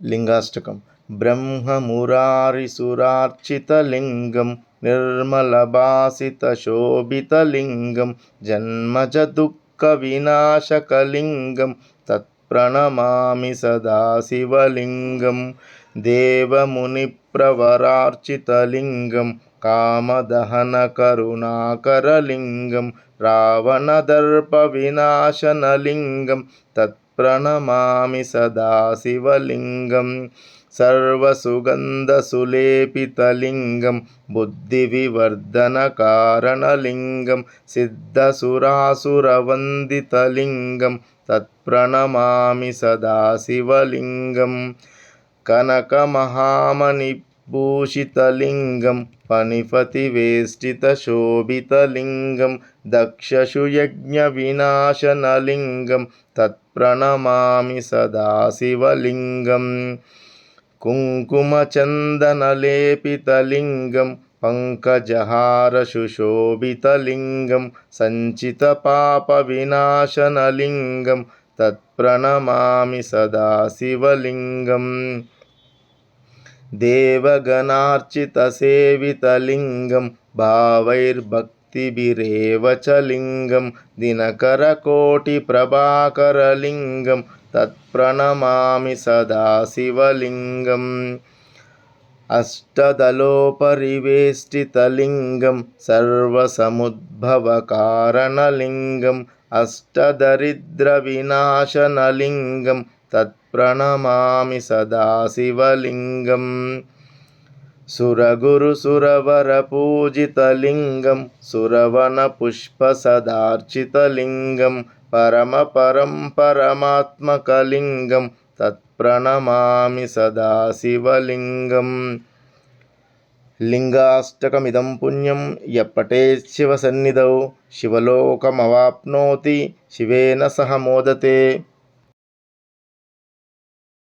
లింగాష్టకం. బ్రహ్మమురారిసురార్చితలింగం నిర్మలభాసితశోభితలింగం జన్మజ దుఃఖ వినాశకలింగం తత్ప్రణమామి సదాశివలింగం దేవమునిప్రవరార్చితలింగం కామదహనకరుణాకరలింగం రావణదర్పవినాశనలింగం తత్ప్రణమామి సదాశివలింగం సర్వసుగంధసులేపితలింగం బుద్ధివివర్ధనకారణలింగం సిద్ధసురాసురవందితలింగం తత్ప్రణమామి సదాశివలింగం కనకమహామణిభూషితలింగం ఫణిపతివేష్టితశోభితలింగం దక్షసుయజ్ఞవినాశనలింగం ప్రణమామి సదాశివలింగం కుంకుమచందనలేపితలింగం. పంకజహారశుశోభితలింగం సంచితపాపవినాశనలింగం తత్ప్రణమామి సదాశివలింగం దేవగణార్చితసేవితలింగం భావైర్భక్ తిబిరేవచలింగం దినకరకోటి ప్రభాకరలింగం తత్ప్రణమామి సదాశివలింగం అష్టదలోపరివేష్టితలింగం సర్వసముద్భవకారణలింగం అష్టదరిద్రవినాశనలింగం తత్ప్రణమామి సదాశివలింగం सदाशिवलिङ्गम् सुरगुरुसुरवरपूजितलिङ्गं सुरवनपुष्पसदार्चितलिङ्गं परमपरं परमात्मकलिङ्गं तत्प्रणमामि सदाशिवलिङ्गं లింగాష్టకమిదం పుణ్యం ఎప్పటే శివసన్నిధౌ శివలోకమవాప్నోతి శివేన సహ మోదతే